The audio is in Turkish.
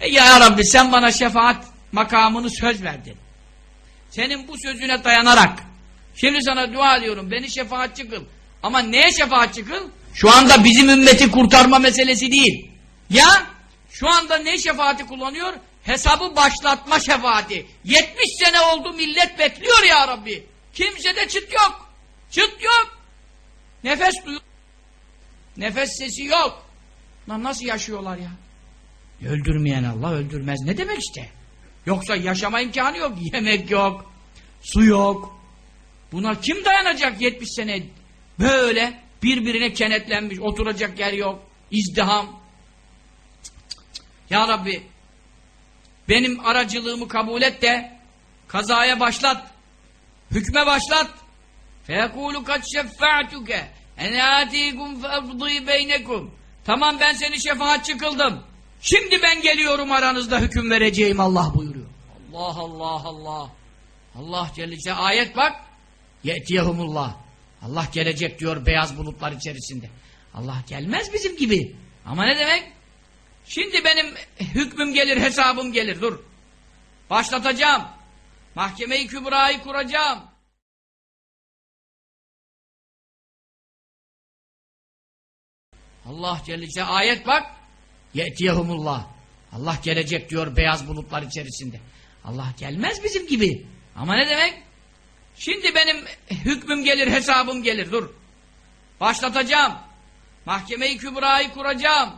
E ya Rabbi sen bana şefaat makamını söz verdin. Senin bu sözüne dayanarak şimdi sana dua ediyorum beni şefaatçi kıl. Ama neye şefaatçi kıl? Şu anda bizim ümmeti kurtarma meselesi değil. Ya şu anda ne şefaati kullanıyor? Hesabı başlatma şefaati. 70 sene oldu millet bekliyor ya Rabbi. Kimsede çıt yok. Çıt yok. Nefes duyuyor. Nefes sesi yok. Lan nasıl yaşıyorlar ya? Öldürmeyen Allah öldürmez. Ne demek işte? Yoksa yaşama imkanı yok. Yemek yok. Su yok. Buna kim dayanacak 70 sene? Böyle birbirine kenetlenmiş. Oturacak yer yok. İzdiham. Cık cık cık. Ya Rabbi benim aracılığımı kabul et de kazaya başlat. Hükme başlat. فَيَقُولُ قَدْ شَفَّعْتُكَ اَنَا آتِيكُمْ فَاَفْضِي بَيْنَكُمْ Tamam ben seni şefaatçi kıldım. Şimdi ben geliyorum aranızda hüküm vereceğim Allah buyuruyor. Allah Allah Allah. Allah Celle. Ayet bak. Yetiyehumullah. Allah gelecek diyor beyaz bulutlar içerisinde. Allah gelmez bizim gibi. Ama ne demek? Şimdi benim hükmüm gelir, hesabım gelir. Dur. Başlatacağım. Mahkeme-i Kübra'yı kuracağım. Allah Celle. Ayet bak. Yetiyehumullah. Allah gelecek diyor beyaz bulutlar içerisinde. Allah gelmez bizim gibi. Ama ne demek? Şimdi benim hükmüm gelir, hesabım gelir. Dur. Başlatacağım. Mahkeme-i Kübra'yı kuracağım.